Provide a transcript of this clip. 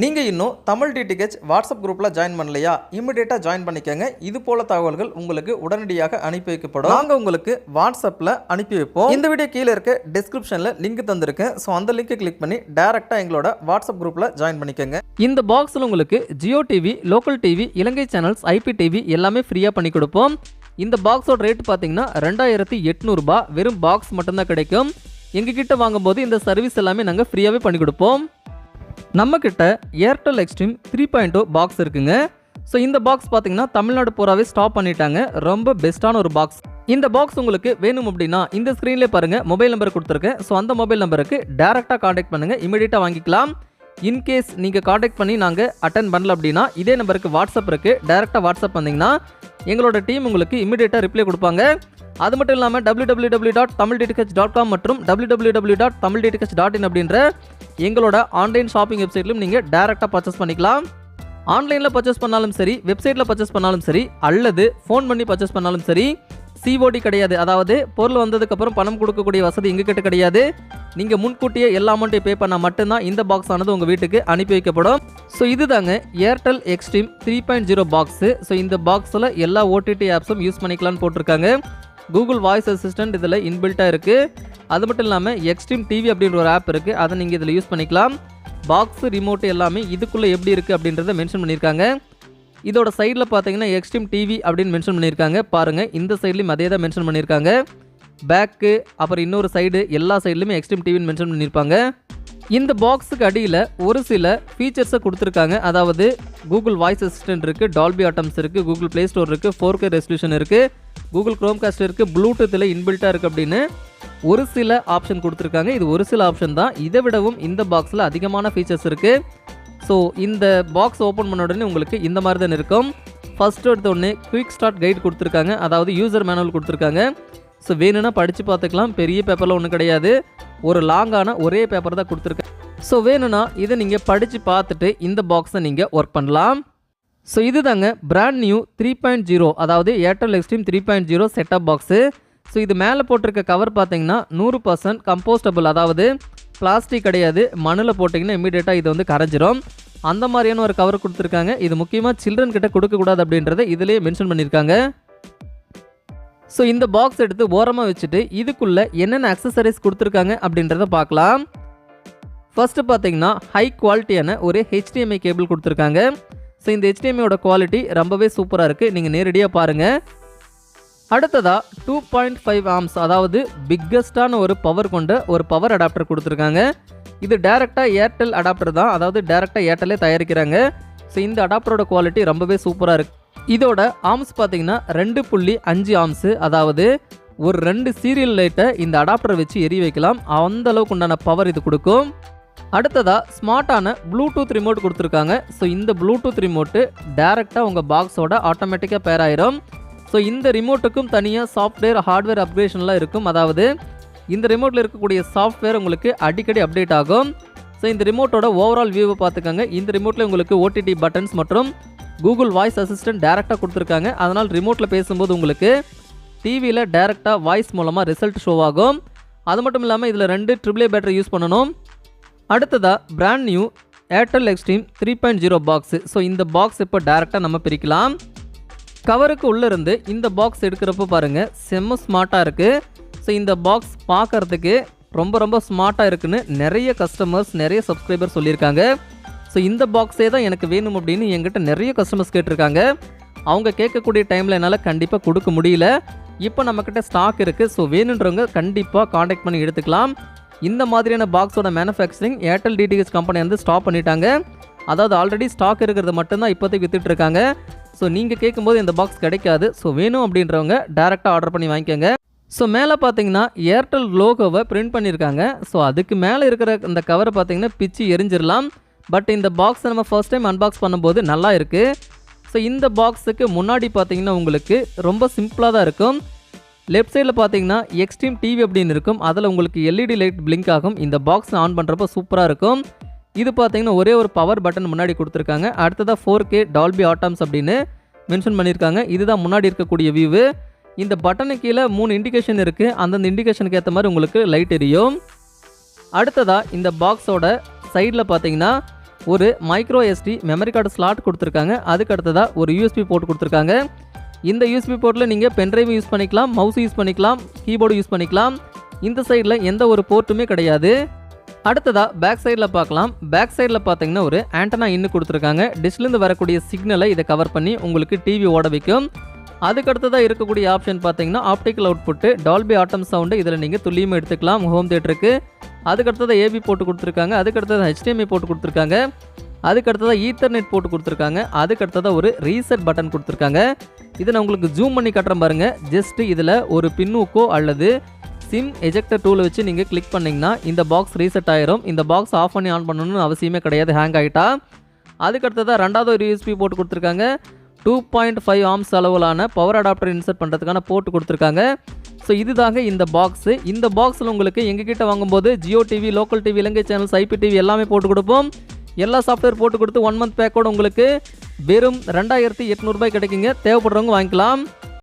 நீங்கள் இன்னும் Tamil DTH WhatsApp குரூப்பில் ஜாயின் பண்ணலையா? இமிடியேட்டாக ஜாயின் பண்ணிக்கோங்க. இது போல தகவல்கள் உங்களுக்கு உடனடியாக அனுப்பி வைக்கப்படும். நாங்கள் உங்களுக்கு வாட்ஸ்அப்பில் அனுப்பி வைப்போம். இந்த வீடியோ கீழே இருக்க டிஸ்கிரிப்ஷனில் லிங்க் தந்திருக்கேன் ஸோ அந்த லிங்கை கிளிக் பண்ணி டேரெக்டாக எங்களோட வாட்ஸ்அப் குரூப்பில் ஜாயின் பண்ணிக்கோங்க. இந்த பாக்ஸில் உங்களுக்கு Jio TV local TV Ilangai channels IP TV எல்லாமே ஃப்ரீயாக பண்ணி கொடுப்போம். இந்த பாக்ஸோட ரேட் பார்த்தீங்கன்னா ரெண்டாயிரத்தி எட்நூறுபா. வெறும் பாக்ஸ் மட்டும்தான் கிடைக்கும். எங்ககிட்ட வாங்கும்போது இந்த சர்வீஸ் எல்லாமே நாங்கள் ஃப்ரீயாகவே பண்ணி கொடுப்போம். நம்மக்கிட்ட Airtel Xstream three point box இருக்குங்க. ஸோ இந்த பாக்ஸ் பார்த்தீங்கன்னா தமிழ்நாடு பூராவே ஸ்டாப் பண்ணிட்டாங்க. ரொம்ப பெஸ்ட்டான ஒரு பாக்ஸ் இந்த பாக்ஸ் உங்களுக்கு வேணும் அப்படின்னா இந்த ஸ்க்ரீன்லேயே பாருங்கள் மொபைல் நம்பர் கொடுத்துருக்கேன். ஸோ அந்த மொபைல் நம்பருக்கு டேரெக்டாக காண்டாக்ட் பண்ணுங்கள் இமீடியட்டாக வாங்கிக்கலாம். இன்கேஸ் நீங்கள் காண்டாக்ட் பண்ணி நாங்கள் அட்டன் பண்ணல அப்படின்னா இதே நம்பருக்கு வாட்ஸ்அப் இருக்குது டேரெக்டாக வாட்ஸ்அப் பண்ணிங்கன்னா எங்களோட டீம் உங்களுக்கு இமீடியட்டாக ரிப்ளை கொடுப்பாங்க. அது மட்டும் இல்லாமல் W W W dot Tamil DTH dot com மற்றும் W W W dot Tamil DTH dot in அப்படின்ற எங்களோட ஆன்லைன் ஷாப்பிங் வெப்சைட்லையும் நீங்கள் டேரெக்டாக பர்ச்சேஸ் பண்ணிக்கலாம் ஆன்லைனில் பர்ச்சேஸ் பண்ணாலும் சரி வெப்சைட்டில் பர்ச்சேஸ் பண்ணாலும் சரி அல்லது ஃபோன் பண்ணி பர்ச்சேஸ் பண்ணாலும் சரி சிஓடி கிடையாது. அதாவது பொருள் வந்ததுக்கப்புறம் பணம் கொடுக்கக்கூடிய வசதி எங்ககிட்ட கிடையாது. நீங்கள் முன்கூட்டியே எல்லா அமௌண்ட்டையும் பே பண்ணால் மட்டும்தான் இந்த பாக்ஸ் ஆனது உங்கள் வீட்டுக்கு அனுப்பி வைக்கப்படும். ஸோ இதுதாங்க Airtel Xstream three point zero box so இந்த பாக்ஸில் எல்லா ஓடிடி ஆப்ஸும் யூஸ் பண்ணிக்கலாம்னு போட்டிருக்காங்க. கூகுள் வாய்ஸ் அசிஸ்டன்ட் இதில் இன்பில்ட்டாக இருக்குது அது மட்டும் இல்லாமல் எக்ஸ்ட்ரீம் டிவி அப்படின்ற ஒரு ஆப் இருக்குது அதை நீங்கள் இதில் யூஸ் பண்ணிக்கலாம். பாக்ஸ் ரிமோட் எல்லாமே இதுக்குள்ளே எப்படி இருக்குது அப்படின்றத மென்ஷன் பண்ணியிருக்காங்க. இதோட சைடில் பார்த்தீங்கன்னா எக்ஸ்ட்ரீம் டிவி அப்படின்னு மென்ஷன் பண்ணியிருக்காங்க. பாருங்கள் இந்த சைட்லையும் அதே தான் மென்ஷன் பண்ணியிருக்காங்க. பேக்கு அப்புறம் இன்னொரு சைடு எல்லா சைட்லையுமே எக்ஸ்ட்ரீம் டிவின்னு மென்ஷன் பண்ணியிருப்பாங்க. இந்த பாக்ஸுக்கு அடியில் ஒரு சில ஃபீச்சர்ஸை கொடுத்துருக்காங்க. அதாவது கூகுள் வாய்ஸ் அசிஸ்டன்ட் இருக்குது டால்பி ஆட்டம்ஸ் இருக்குது கூகுள் ப்ளே ஸ்டோர் இருக்குது ஃபோர் கே ரெசல்யூஷன் இருக்குது கூகுள் க்ரோம் காஸ்டருக்கு இருக்குது ப்ளூடூத்தில் இன்பில்ட்டாக இருக்குது அப்படின்னு ஒரு சில ஆப்ஷன் கொடுத்துருக்காங்க. இது ஒரு சில ஆப்ஷன் தான். இதை விடவும் இந்த பாக்ஸில் அதிகமான ஃபீச்சர்ஸ் இருக்குது ஸோ இந்த பாக்ஸ் ஓப்பன் பண்ண உடனே உங்களுக்கு இந்த மாதிரி தான் இருக்கும். ஃபஸ்ட்டு எடுத்த உடனே குயிக் ஸ்டார்ட் கைட் கொடுத்துருக்காங்க. அதாவது யூசர் மேனுவல் கொடுத்துருக்காங்க. ஸோ வேணும்னா படித்து பார்த்துக்கலாம். பெரிய பேப்பரில் ஒன்றும் கிடையாது. ஒரு லாங்கான ஒரே பேப்பர் தான் கொடுத்துருக்கேன். ஸோ வேணும்னா இதை நீங்கள் படித்து பார்த்துட்டு இந்த பாக்ஸை நீங்கள் ஒர்க் பண்ணலாம். ஸோ இதுதாங்க brand new three point zero அதாவது Airtel Xstream three point zero setup box so இது மேலே போட்டிருக்க கவர் பார்த்தீங்கன்னா நூறு பர்சன்ட் கம்போஸ்டபுள் அதாவது பிளாஸ்டிக் கிடையாது. மண்ணில் போட்டிங்கன்னா இமீடியட்டாக இது வந்து கரைஞ்சிரும். அந்த மாதிரியான ஒரு கவர் கொடுத்துருக்காங்க. இது முக்கியமாக சில்ட்ரன் கிட்ட கொடுக்கக்கூடாது அப்படின்றத இதிலேயே மென்ஷன் பண்ணியிருக்காங்க. ஸோ இந்த பாக்ஸ் எடுத்து ஓரமாக வச்சுட்டு இதுக்குள்ளே என்னென்ன அக்சசரிஸ் கொடுத்துருக்காங்க அப்படின்றத பார்க்கலாம். ஃபஸ்ட்டு பார்த்தீங்கன்னா ஹை குவாலிட்டியான ஒரு ஹெச்டிஎம்ஐ கேபிள் கொடுத்துருக்காங்க. ஸோ இந்த ஹெச்டிஎம்ஐயோட குவாலிட்டி ரொம்பவே சூப்பராக இருக்குது நீங்கள் நேரடியாக பாருங்கள் அடுத்ததாக டூ பாயிண்ட் ஃபைவ் ஆம்ஸ் அதாவது பிக்கஸ்டான ஒரு பவர் கொண்ட ஒரு பவர் அடாப்டர் கொடுத்துருக்காங்க. இது டேரெக்டாக ஏர்டெல் அடாப்டர் தான். அதாவது டேரெக்டாக ஏர்டெல்லே தயாரிக்கிறாங்க. ஸோ இந்த அடாப்டரோட குவாலிட்டி ரொம்பவே சூப்பராக இருக்குது இதோட ஆர்ம்ஸ் பார்த்தீங்கன்னா ரெண்டு புள்ளி அஞ்சு ஆர்ம்ஸு அதாவது ஒரு ரெண்டு சீரியல் லைட்டை இந்த அடாப்டரை வச்சு எரி வைக்கலாம். அந்த அளவுக்கு உண்டான பவர் இது கொடுக்கும். அடுத்ததா ஸ்மார்ட்டான ப்ளூடூத் ரிமோட் கொடுத்துருக்காங்க. ஸோ இந்த ப்ளூடூத் ரிமோட்டு டேரெக்டாக உங்கள் பாக்ஸோட ஆட்டோமேட்டிக்காக பேர் ஆயிரும். ஸோ இந்த ரிமோட்டுக்கும் தனியாக சாஃப்ட்வேர் ஹார்ட்வேர் அப்கிரேஷன்லாம் இருக்கும். அதாவது இந்த ரிமோட்டில் இருக்கக்கூடிய சாஃப்ட்வேர் உங்களுக்கு அடிக்கடி அப்டேட் ஆகும். ஸோ இந்த ரிமோட்டோட ஓவரால் வியூவை பார்த்துக்கோங்க. இந்த ரிமோட்டில் உங்களுக்கு ஓடிடி பட்டன்ஸ் மற்றும் கூகுள் வாய்ஸ் அசிஸ்டன்ட் டேரெக்டாக கொடுத்துருக்காங்க. அதனால் ரிமோட்டில் பேசும்போது உங்களுக்கு டிவியில் டேரெக்டாக வாய்ஸ் மூலமாக ரிசல்ட் ஷோ ஆகும். அது மட்டும் இல்லாமல் இதில் ரெண்டு ட்ரிபிளே பேட்டரி யூஸ் பண்ணணும். அடுத்ததாக brand new Airtel Xstream three point zero box so இந்த பாக்ஸ் இப்போ டேரெக்டாக நம்ம பிரிக்கலாம். கவருக்கு உள்ளேருந்து இந்த பாக்ஸ் எடுக்கிறப்போ பாருங்கள் செம்ம ஸ்மார்ட்டாக இருக்குது ஸோ இந்த பாக்ஸ் பார்க்கறதுக்கு ரொம்ப ரொம்ப ஸ்மார்ட்டாக இருக்குன்னு நிறைய கஸ்டமர்ஸ் நிறைய சப்ஸ்கிரைபர் சொல்லியிருக்காங்க. ஸோ இந்த பாக்ஸே தான் எனக்கு வேணும் அப்படின்னு என்கிட்ட நிறைய கஸ்டமர்ஸ் கேட்டிருக்காங்க. அவங்க கேட்கக்கூடிய டைமில் என்னால் கண்டிப்பாக கொடுக்க முடியல. இப்போ நம்மக்கிட்ட ஸ்டாக் இருக்குது ஸோ வேணுன்றவங்க கண்டிப்பாக காண்டாக்ட் பண்ணி எடுத்துக்கலாம். இந்த மாதிரியான பாக்ஸோட மேனுஃபேக்சரிங் ஏர்டெல் டிடிஹெச் கம்பெனி வந்து ஸ்டாப் பண்ணிட்டாங்க. அதாவது ஆல்ரெடி ஸ்டாக் இருக்கிறது மட்டும்தான் இப்போதைக்கு வித்துட்டு இருக்காங்க ஸோ நீங்கள் கேட்கும்போது இந்த பாக்ஸ் கிடைக்காது. ஸோ வேணும் அப்படின்றவங்க டேரெக்டாக ஆர்டர் பண்ணி வாங்கிக்கோங்க. ஸோ மேலே பார்த்தீங்கன்னா ஏர்டெல் லோகோவை பிரிண்ட் பண்ணியிருக்காங்க. ஸோ அதுக்கு மேலே இருக்கிற இந்த கவரை பார்த்தீங்கன்னா பிச்சு எரிஞ்சிடலாம். பட் இந்த பாக்ஸை நம்ம ஃபர்ஸ்ட் டைம் அன்பாக்ஸ் பண்ணும்போது நல்லா இருக்குது ஸோ இந்த பாக்ஸுக்கு முன்னாடி பார்த்தீங்கன்னா உங்களுக்கு ரொம்ப சிம்பிளாக தான் இருக்கும். லெஃப்ட் சைடில் பார்த்தீங்கன்னா எக்ஸ்ட்ரீம் டிவி அப்படின்னு இருக்கும். அதில் உங்களுக்கு எல்இடி லைட் பிளிங்க் ஆகும். இந்த பாக்ஸ் ஆன் பண்ணுறப்போ சூப்பராக இருக்கும். இது பார்த்தீங்கன்னா ஒரே ஒரு பவர் பட்டன் முன்னாடி கொடுத்துருக்காங்க. அடுத்ததாக ஃபோர் கே டால்பி ஆட்டம்ஸ் அப்படின்னு மென்ஷன் பண்ணியிருக்காங்க இதுதான் முன்னாடி இருக்கக்கூடிய வியூவு இந்த பட்டனு கீழே மூணு இண்டிகேஷன் இருக்குது அந்தந்த இண்டிகேஷனுக்கு ஏற்ற மாதிரி உங்களுக்கு லைட் எரியும். அடுத்ததாக இந்த பாக்ஸோட சைடில் பார்த்தீங்கன்னா ஒரு micro SD memory card slot கொடுத்துருக்காங்க. அதுக்கு அடுத்ததாக ஒரு யூஎஸ்பி போட்டு கொடுத்துருக்காங்க. இந்த யூஎஸ்பி போர்ட்டில் நீங்கள் பென்ட்ரைவ் யூஸ் பண்ணிக்கலாம் மவுஸ் யூஸ் பண்ணிக்கலாம் கீபோர்டு யூஸ் பண்ணிக்கலாம். இந்த சைடில் எந்த ஒரு போர்ட்டுமே கிடையாது. அடுத்ததாக பேக் சைடில் பார்க்கலாம். பேக் சைடில் பார்த்தீங்கன்னா ஒரு ஆண்டனா இன்னும் கொடுத்துருக்காங்க. டிஷ்லேருந்து வரக்கூடிய சிக்னலை இதை கவர் பண்ணி உங்களுக்கு டிவி ஓட வைக்கும். அதுக்கு அடுத்ததாக இருக்கக்கூடிய ஆப்ஷன் பார்த்தீங்கன்னா optical output Dolby Atmos sound இதில் நீங்கள் துல்லியமாக எடுத்துக்கலாம். ஹோம் தேட்டருக்கு. அதுக்கு அடுத்ததாக ஏபி போட்டு கொடுத்துருக்காங்க. அதுக்கு அடுத்தது போட்டு கொடுத்துருக்காங்க. அதுக்கு அடுத்ததாக ஈத்தர்நெட் போட்டு கொடுத்துருக்காங்க. அதுக்கு அடுத்ததாக ஒரு ரீசெட் பட்டன் கொடுத்துருக்காங்க. இதை நான் உங்களுக்கு ஜூம் பண்ணி காட்டுறேன் பாருங்கள் ஜஸ்ட் இதில் ஒரு பின்னூக்கோ அல்லது சிம் எஜெக்டர் டூலை வச்சு நீங்கள் கிளிக் பண்ணிங்கன்னா இந்த பாக்ஸ் ரீசெட் ஆயிரும். இந்த பாக்ஸ் ஆஃப் பண்ணி ஆன் பண்ணணும்னு அவசியமே கிடையாது. ஹேங் ஆகிட்டா அதுக்கடுத்ததாக ரெண்டாவது ஒரு யூஎஸ்பி போட்டு கொடுத்துருக்காங்க. டூ பாயிண்ட் ஃபைவ் ஆம்ஸ் அளவிலான பவர் அடாப்டர் இன்சர்ட் பண்ணுறதுக்கான போட்டு கொடுத்துருக்காங்க. ஸோ இதுதாங்க இந்த பாக்ஸு இந்த பாக்ஸில் உங்களுக்கு எங்ககிட்ட வாங்கும்போது ஜியோ டிவி லோக்கல் டிவி இலங்கை சேனல்ஸ் ஐபி டிவி எல்லாமே போட்டு கொடுப்போம். எல்லா சாஃப்ட்வேர் போட்டு கொடுத்து ஒன் மந்த் பேக்கோட உங்களுக்கு வெறும் ரெண்டாயிரத்தி எட்நூறுபாய் கிடைக்குங்க. தேவைப்படுறவங்க வாங்கிக்கலாம்.